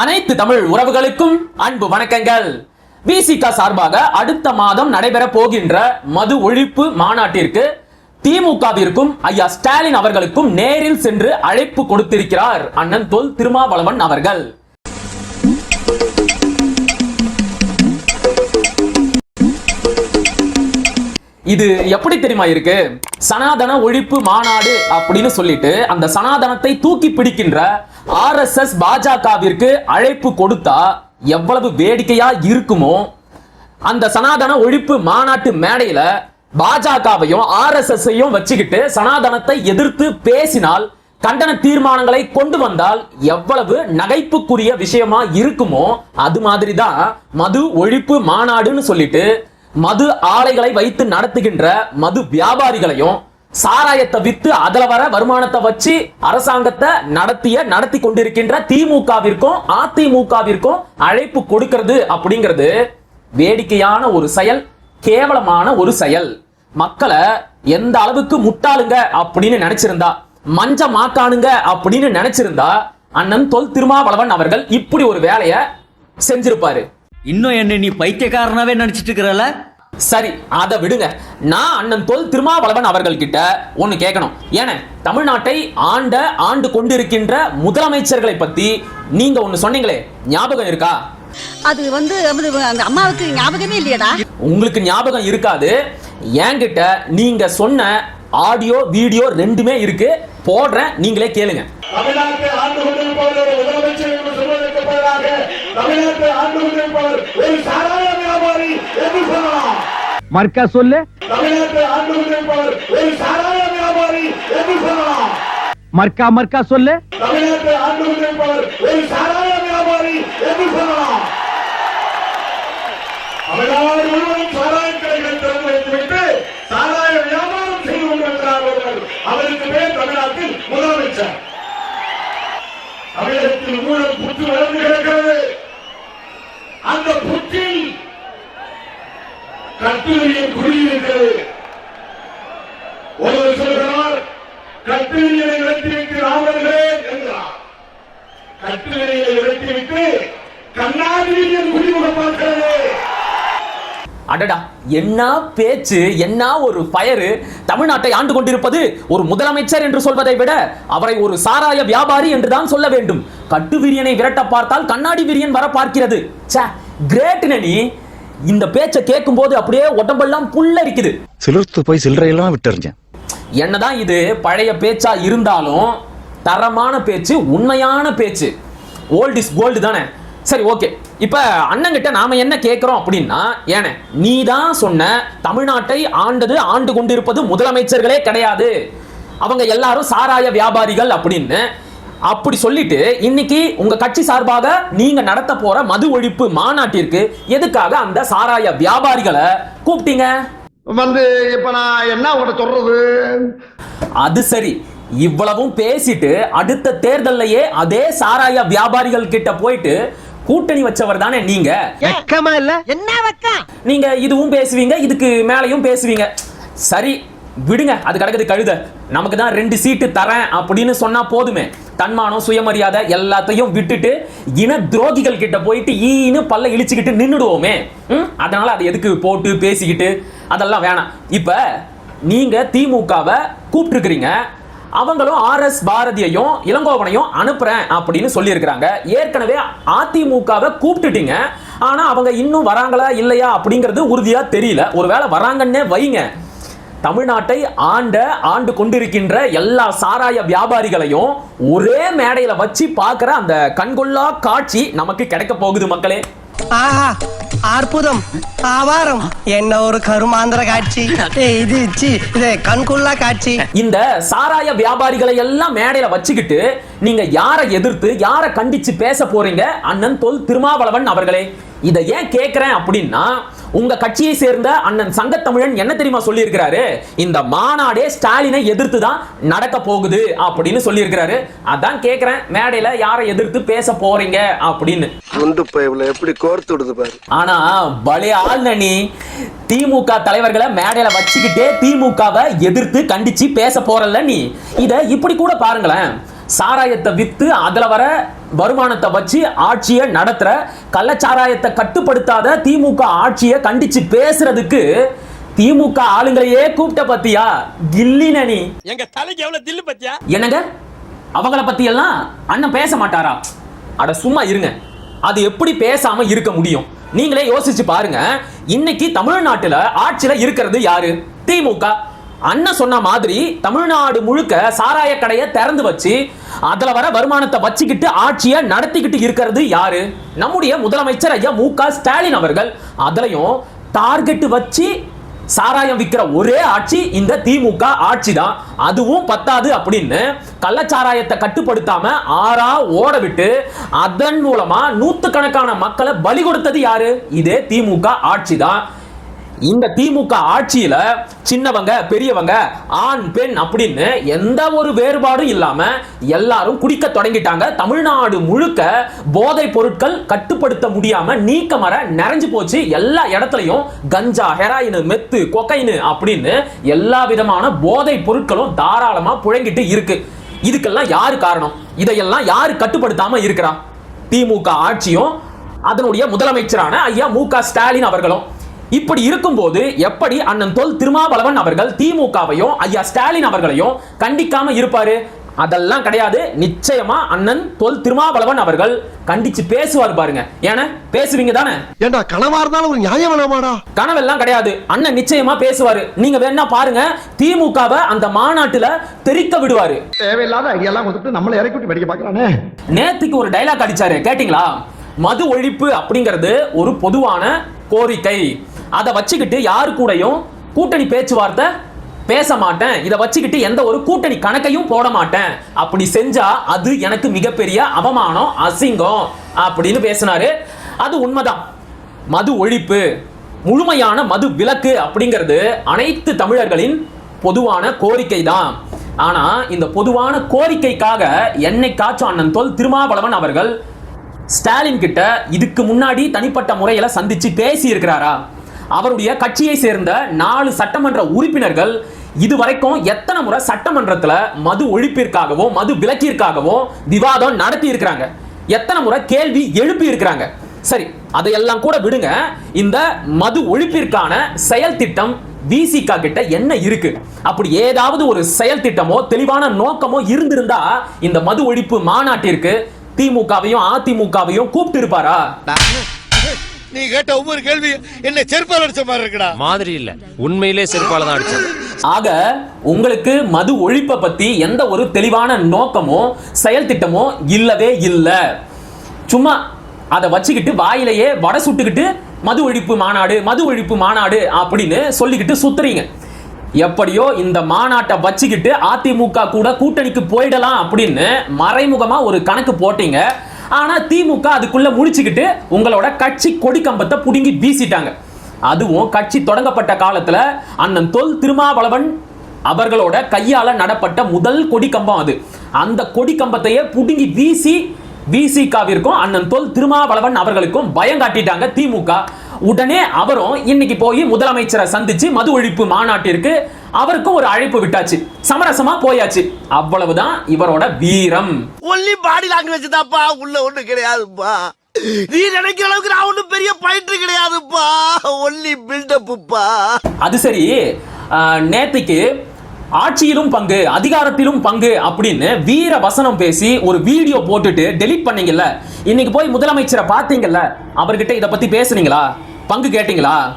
அனைத்து தமிழ் உறவுகளுக்கும் அன்பு வணக்கங்கள். விசிக சார்பாக அடுத்த மாதம் நடைபெற போகின்ற மது ஒழிப்பு மாநாட்டிற்கு திமுகவிற்கும் ஐயா ஸ்டாலின் அவர்களுக்கும் நேரில் சென்று அழைப்பு கொடுத்திருக்கிறார் அண்ணன் தொல் திருமாவளவன் அவர்கள். இது எப்படி தெரியுமா இருக்கு? சனாதன ஒழிப்பு மாநாடு அப்படின்னு சொல்லிட்டு அந்த சனாதனத்தை தூக்கி பிடிக்கின்ற ஆர் எஸ் எஸ் பாஜகவிற்கு அழைப்பு கொடுத்தா எவ்வளவு வேடிக்கையா இருக்குமோ? அந்த சனாதன ஒழிப்பு மாநாட்டு மேடையில பாஜகவையும் ஆர் எஸ் எஸ் வச்சுக்கிட்டு சனாதனத்தை எதிர்த்து பேசினால் கண்டன தீர்மானங்களை கொண்டு வந்தால் எவ்வளவு நகைப்புக்குரிய விஷயமா இருக்குமோ? அது மாதிரி தான் மது ஒழிப்பு மாநாடுன்னு சொல்லிட்டு மது ஆலைகளை வைத்து நடத்துகின்ற மது வியாபாரிகளையும் சாராயத்தை வித்து அதுல வர வருமானத்தை வச்சு அரசாங்கத்தை நடத்திய நடத்தி கொண்டிருக்கின்ற திமுகவிற்கும் அதிமுகவிற்கும் அழைப்பு கொடுக்கிறது அப்படிங்கிறது வேடிக்கையான ஒரு செயல் கேவலமான ஒரு செயல். மக்களை எந்த அளவுக்கு முட்டாளுங்க அப்படின்னு நினைச்சிருந்தா மஞ்ச மாக்கானுங்க அப்படின்னு நினைச்சிருந்தா அண்ணன் தொல் திருமாவளவன் அவர்கள் இப்படி ஒரு வேலையை செஞ்சிருப்பாரு. இன்னும் என்ன நீ பைத்தியக்காரனாவே நினைச்சிட்டு இருக்கிறல சரி அதை விடுங்க. நான் அண்ணன் தொல் திருமாவளவன் அவர்கள் கிட்ட ஒன்னு கேட்கணும். ஏன தமிழ்நாட்டை ஆண்ட ஆண்டு கொண்டிருக்கின்ற முதலமைச்சர்களை பத்தி நீங்க ஒன்னு சொன்னீங்களே. ஞாபகம் இருக்கா? அது வந்து அந்த அம்மாவுக்கு ஞாபகமே இல்லையடா. உங்களுக்கு ஞாபகம் இருக்காது. என்கிட்ட நீங்க சொன்ன ஆடியோ வீடியோ ரெண்டுமே இருக்கு. போடுறேன் நீங்களே கேளுங்க. தமிழ்நாட்டை ஆண்டு கொண்டிருப்பவர் ஒரு முதலமைச்சர் என்று சொல்வதற்கு பதிலாக தமிழ்நாட்டை ஆண்டு கொண்டிருப்பவர் ஒரு சாராய வியாபாரி என்று சொல்லலாம் மர்க்கா சொல்லு. தமிழ்நாட்டை ஆண்டு கொண்டிருப்பவர் ஒரு சாராய வியாபாரி என்று சொல்லலாம் மர்க்கா மர்க்கா சொல்லு. தமிழ்நாட்டை ஆண்டு கொண்டிருப்பவர் ஒரு சாராய வியாபாரி என்று சொல்லலாம் தமிழ்நாடு முழுவதும் சாராய கடைகளை திறந்து வைத்துவிட்டு சாராய வியாபாரம் செய்து கொண்டிருக்கிறார் ஒருவர் அவருக்கு பேர் தமிழ்நாட்டில் முதலமைச்சர். தமிழகத்தில் ஊழல் புற்று வளர்ந்து கிடக்கிறது அந்த புற்றில் கட்டுரையின் குடியிருக்கிறது ஒருவர் சொல்கிறார் கட்டுரையை இறக்கிவிட்டு ராமர்களேன் என்கிறார் கட்டுரையை இறக்கிவிட்டு கண்ணாடியின் குறிமுக பார்க்கிறது. அடடா என்ன பேச்சு என்ன ஒரு பயரு தமிழ்நாட்டை ஆண்டு கொண்டிருப்பது ஒரு முதலமைச்சர் என்று சொல்வதை விட அவரை ஒரு சாராய வியாபாரி என்றுதான் சொல்ல வேண்டும். கட்டு விரியனை விரட்ட பார்த்தால் கண்ணாடி விரியன் வர பார்க்கிறது கிரேட் நனி. இந்த பேச்சை கேட்கும்போது அப்படியே உடம்பெல்லாம் புல்லரிக்குது. சிலிர்த்து போய் சில்லறையெல்லாம் விட்டுறிஞ்சேன். என்னதான் இது பழைய பேச்சா இருந்தாலும் தரமான பேச்சு உண்மையான பேச்சு. ஓல்ட் இஸ் கோல்டு தானே. சரி ஓகே இப்ப அண்ணங்கிட்ட நாம என்ன கேட்கிறோம் அப்படின்னா ஏன நீ தான் சொன்ன தமிழ்நாட்டை ஆண்டது ஆண்டு கொண்டிருப்பது முதலமைச்சர்களே கிடையாது. அவங்க எல்லாரும் சாராய வியாபாரிகள் அப்படின்னு அப்படி சொல்லிட்டு இன்னைக்கு உங்க கட்சி சார்பாக நீங்க நடத்த போற மது ஒழிப்பு மாநாட்டிற்கு எதுக்காக அந்த சாராய வியாபாரிகளை கூப்பிட்டீங்க? வந்து இப்ப நான் என்ன உங்கள்கிட்ட சொல்றது? அது சரி. இவ்வளவும் பேசிட்டு அடுத்த தேர்தல்லையே அதே சாராய வியாபாரிகள் கிட்ட போயிட்டு கூட்டணி வச்சவர் தானே நீங்க? வெக்கமா இல்ல? என்ன வைக்கம்? நீங்க இதுவும் பேசுவீங்க இதுக்கு மேலையும் பேசுவீங்க. சரி விடுங்க. அது கிடக்குது கழுத. நமக்கு தான் ரெண்டு சீட்டு தரேன் அப்படின்னு சொன்னா போதுமே. தன்மானம் சுயமரியாதை எல்லாத்தையும் விட்டுட்டு இன துரோகிகள் கிட்ட போயிட்டு ஈன்னு பல்ல இழிச்சுக்கிட்டு நின்றுடுவோமே ம்? அதனால அதை எதுக்கு போட்டு பேசிக்கிட்டு அதெல்லாம் வேணாம். இப்ப நீங்க திமுகவை கூப்பிட்டுருக்கிறீங்க. அவங்களும் ஆர் எஸ் பாரதியையும் இளங்கோவனையும் அனுப்புறேன் அப்படின்னு சொல்லியிருக்கிறாங்க. ஏற்கனவே அதிமுகவை கூப்பிட்டுட்டீங்க. ஆனா அவங்க இன்னும் வராங்களா இல்லையா அப்படிங்கிறது உறுதியா தெரியல. ஒருவேளை வராங்கன்னே வைங்க. தமிழ்நாட்டை ஆண்ட ஆண்டு கொண்டிருக்கின்ற எல்லா சாராய வியாபாரிகளையும் ஒரே மேடையில வச்சு பார்க்கிற அந்த கண்கொள்ளா காட்சி நமக்கு கிடைக்க போகுது மக்களே. ஆஹா அற்புதம் ஆவாரம். என்ன ஒரு கருமாந்திர காட்சி. இது இது கண்குள்ளா காட்சி. இந்த சாராய வியாபாரிகளை எல்லாம் மேடையில வச்சுக்கிட்டு நீங்க யாரை எதிர்த்து யாரை கண்டிச்சு பேச போறீங்க? அண்ணன் தொல் திருமாவளவன் அவர்களே. இதை ஏன் கேட்கிறேன் அப்படின்னா உங்க கட்சியை சேர்ந்த அண்ணன் சங்கத்தமிழன் என்ன தெரியுமா சொல்லியிருக்கிறாரு? இந்த மாநாடே ஸ்டாலினை எதிர்த்து தான் நடக்க போகுது அப்படின்னு சொல்லியிருக்கிறாரு. அதான் கேட்கிறேன் மேடையில யாரை எதிர்த்து பேச போறீங்க அப்படின்னு. எப்படி கோர்த்து விடுது பாரு. ஆனா பலே ஆள் நீ. திமுக தலைவர்களை மேடையில வச்சுக்கிட்டே திமுகவை எதிர்த்து கண்டிச்சு பேச போறல்ல நீ. இத இப்படி கூட பாருங்களேன். சாராயத்தை வித்து அதுல வர வருமானத்தை வச்சு ஆட்சியை நடத்துற கள்ளச்சாராயத்தை கட்டுப்படுத்தாத திமுக ஆட்சியை கண்டிச்சு பேசுறதுக்கு திமுக ஆளுங்களையே கூப்பிட்ட பத்தியா? கில்லின நீ. எங்க தலைக்கு எவ்வளவு தில்லு பத்தியா? என்னங்க? அவங்கள பத்தி எல்லாம் அண்ணன் பேச மாட்டாரா? அட சும்மா இருங்க. அது எப்படி பேசாம இருக்க முடியும்? நீங்களே யோசிச்சு பாருங்க. இன்னைக்கு தமிழ்நாட்டுல ஆட்சியில இருக்கிறது யாரு? திமுக. அண்ணன் சொன்ன மாதிரி தமிழ்நாடு முழுக்க சாராய கடையை திறந்து வச்சு அதுல வர வருமானத்தை வச்சுக்கிட்டு ஆட்சியை நடத்திக்கிட்டு இருக்கிறது யாரு? நம்முடைய முதலமைச்சர் ஐயா மு க ஸ்டாலின் அவர்கள். அதுலயும் டார்கெட் வச்சு சாராயம் விற்கிற ஒரே ஆட்சி இந்த திமுக ஆட்சி தான் அதுவும் பத்தாது அப்படின்னு கள்ளச்சாராயத்தை கட்டுப்படுத்தாம ஆறா ஓட விட்டு அதன் மூலமா நூத்துக்கணக்கான மக்களை பலி கொடுத்தது யாரு? இதே திமுக ஆட்சி தான் இந்த திமுக ஆட்சியில சின்னவங்க பெரியவங்க ஆண் பெண் அப்படின்னு எந்த ஒரு வேறுபாடும் இல்லாம எல்லாரும் குடிக்க தொடங்கிட்டாங்க. தமிழ்நாடு முழுக்க போதை பொருட்கள் கட்டுப்படுத்த முடியாம நீக்க மர நிறைஞ்சு போச்சு. எல்லா இடத்துலையும் கஞ்சா ஹெராயின் மெத்து கொக்கைனு அப்படின்னு எல்லா விதமான போதை பொருட்களும் தாராளமா புழங்கிட்டு இருக்கு. இதுக்கெல்லாம் யாரு காரணம்? இதையெல்லாம் யாரு கட்டுப்படுத்தாம இருக்கிறா? திமுக ஆட்சியும் அதனுடைய முதலமைச்சரான ஐயா மு க ஸ்டாலின் அவர்களும். இப்படி இருக்கும்போது எப்படி அண்ணன் தொல் திருமாவளவன் அவர்கள் திமுகவையும் ஐயா ஸ்டாலின் அவர்களையும் கண்டிக்காம இருப்பாரு? அதெல்லாம் கிடையாது. நிச்சயமா அண்ணன் தொல் திருமாவளவன் அவர்கள் கண்டிச்சு பேசுவார் பாருங்க. ஏன்னா பேசுவீங்க தானே? ஏண்டா கனவா இருந்தாலும் ஒரு நியாயம் வேணாமாடா? கனவெல்லாம் கிடையாது. அண்ணன் நிச்சயமா பேசுவாரு. நீங்க வேணா பாருங்க திமுகவை அந்த மாநாட்டுல தெரிக்க விடுவாரு. தேவையில்லாத ஐடியாலாம் கொடுத்துட்டு நம்மளை இறக்கி விட்டு வெடிக்க பாக்குறானே நேத்துக்கு ஒரு டைலாக் அடிச்சாரு கேட்டிங்களா? மது ஒழிப்பு அப்படிங்கிறது ஒரு பொதுவான கோரிக்கை. அதை வச்சுக்கிட்டு யாரு கூடயும் கூட்டணி பேச்சுவார்த்தை பேச மாட்டேன். இதை வச்சுக்கிட்டு எந்த ஒரு கூட்டணி கணக்கையும் போட மாட்டேன். அப்படி செஞ்சா அது எனக்கு மிகப்பெரிய அவமானம் அசிங்கம் அப்படின்னு பேசினாரு. அது உண்மைதான். மது ஒழிப்பு முழுமையான மது விலக்கு அப்படிங்கிறது அனைத்து தமிழர்களின் பொதுவான கோரிக்கை தான் ஆனா இந்த பொதுவான கோரிக்கைக்காக என்னைக்காச்சும் அண்ணன் தோல் திருமாவளவன் அவர்கள் ஸ்டாலின் கிட்ட இதுக்கு முன்னாடி தனிப்பட்ட முறையில சந்திச்சு பேசி இருக்கிறாரா அவருடைய கட்சியை சேர்ந்த நாலு சட்டமன்ற உறுப்பினர்கள் இதுவரைக்கும் எத்தனை முறை சட்டமன்றத்தில் மது ஒழிப்பிற்காகவும் மது விலக்கிற்காகவும் விவாதம் நடத்தி இருக்கிறாங்க எத்தனை முறை கேள்வி எழுப்பி இருக்கிறாங்க சரி அதையெல்லாம் கூட விடுங்க. இந்த மது ஒழிப்பிற்கான செயல் திட்டம் விசிகா கிட்ட என்ன இருக்கு? அப்படி ஏதாவது ஒரு செயல் திட்டமோ தெளிவான நோக்கமோ இருந்திருந்தா இந்த மது ஒழிப்பு மாநாட்டிற்கு திமுகவையும் அதிமுகவையும் கூப்பிட்டு இருப்பாரா நீ கேட்ட ஒவ்வொரு கேள்வி என்ன செருப்பால் அடிச்ச மாதிரி இருக்குடா. மாதிரி இல்ல. உண்மையிலே செருப்பால தான் அடிச்சது. ஆக உங்களுக்கு மது ஒழிப்பை பத்தி எந்த ஒரு தெளிவான நோக்கமோ செயல் திட்டமோ இல்லவே இல்ல. சும்மா அதை வச்சுக்கிட்டு வாயிலேயே வடை சுட்டுக்கிட்டு மது ஒழிப்பு மாநாடு மது ஒழிப்பு மாநாடு அப்படின்னு சொல்லிக்கிட்டு சுத்துறீங்க. எப்படியோ இந்த மாநாட்டை வச்சுக்கிட்டு அதிமுக கூட கூட்டணிக்கு போயிடலாம் அப்படின்னு மறைமுகமா ஒரு கணக்கு போட்டீங்க. ஆனால் திமுக அதுக்குள்ளே முடிச்சுக்கிட்டு உங்களோட கட்சி கொடி கம்பத்தை பிடுங்கி வீசிட்டாங்க. அதுவும் கட்சி தொடங்கப்பட்ட காலத்தில் அண்ணன் தொல் திருமாவளவன் அவர்களோட கையால் நடப்பட்ட முதல் கொடி கம்பம் அது. அந்த கொடி கம்பத்தையே பிடுங்கி வீசி விசிகாவிற்கும் அண்ணன் தொல் திருமாவளவன் அவர்களுக்கும் பயம் காட்டிட்டாங்க திமுக. உடனே அவரும் இன்னைக்கு போய் முதலமைச்சரை சந்திச்சு மது ஒழிப்பு மாநாட்டிற்கு அவருக்கும் ஒரு அழைப்பு விட்டாச்சு. சமரசமா போயாச்சு. அவ்வளவுதான் இவரோட வீரம். ஒன்லி பாடி லாங்குவேஜ் தான்ப்பா. உள்ள ஒண்ணு கிடையாதுப்பா. நீ நினைக்கிற அளவுக்கு நான் ஒண்ணும் பெரிய பயிற்று கிடையாதுப்பா. ஒன்லி பில்டப்புப்பா அது சரி. நேத்திக்கு ஆட்சியிலும் பங்கு அதிகாரத்திலும் பங்கு அப்படின்னு வீர வசனம் பேசி ஒரு வீடியோ போட்டுட்டு டெலிட் பண்ணீங்கல்ல? இன்னைக்கு போய் முதலமைச்சரை பார்த்தீங்கல்ல? அவர்கிட்ட இதை பத்தி பேசுனீங்களா? பங்கு கேட்டீங்களா?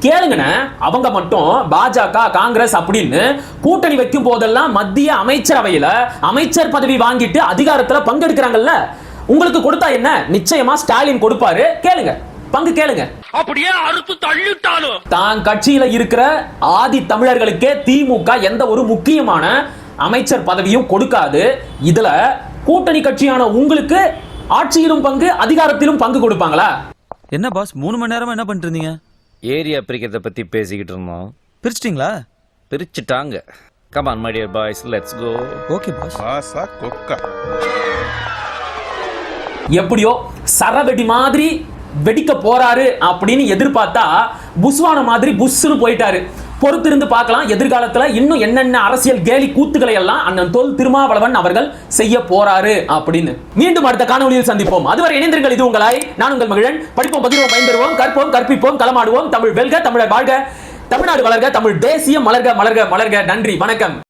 கேளுங்கண்ணே. அவங்க மட்டும் பாஜக காங்கிரஸ் அப்படின்னு கூட்டணி வைக்கும் போதெல்லாம் மத்திய அமைச்சரவையில அமைச்சர் பதவி வாங்கிட்டு அதிகாரத்துல பங்கெடுக்கிறாங்கல்ல? உங்களுக்கு கொடுத்தா என்ன? நிச்சயமா ஸ்டாலின் கொடுப்பாரு. கேளுங்க. பங்கு கேளுங்க. அப்படியே அறுத்து தள்ளிட்டாலும். தான் கட்சியில இருக்கிற ஆதி தமிழர்களுக்கே திமுக எந்த ஒரு முக்கியமான அமைச்சர் பதவியும் கொடுக்காது. இதுல கூட்டணி கட்சியான உங்களுக்கு ஆட்சியிலும் பங்கு அதிகாரத்திலும் பங்கு கொடுப்பாங்களா? என்ன பாஸ் மூணு மணி நேரமா என்ன பண்ணிட்டு இருந்தீங்க ஏரியா பிரிக்கிறத பத்தி பேசிக்கிட்டு இருந்தோம். பிரிச்சிட்டீங்களா? பிரிச்சுட்டாங்க. Come on my dear boys let's go okay boss. எப்படியோ சரவெடி மாதிரி வெடிக்க போறாரு அப்படின்னு எதிர்பார்த்தா புஷ்வான மாதிரி புஷ்னு போயிட்டாரு. பொறுத்திருந்து பார்க்கலாம் எதிர்காலத்துல இன்னும் என்னென்ன அரசியல் கேலி கூத்துக்களை எல்லாம் அண்ணன் தொல் திருமாவளவன் அவர்கள் செய்ய போறாரு அப்படின்னு. மீண்டும் அடுத்த காணொளியில் சந்திப்போம். அதுவரை இணைந்திருங்கள் இது உங்களாய். நான் உங்கள் மகிழன். படிப்போம் பகிர்வோம் பயன்பெறுவோம் கற்போம் கற்பிப்போம் களமாடுவோம். தமிழ் வெல்க தமிழர் வாழ்க தமிழ்நாடு வளர்க தமிழ் தேசியம் மலர்க மலர்க மலர்க. நன்றி வணக்கம்.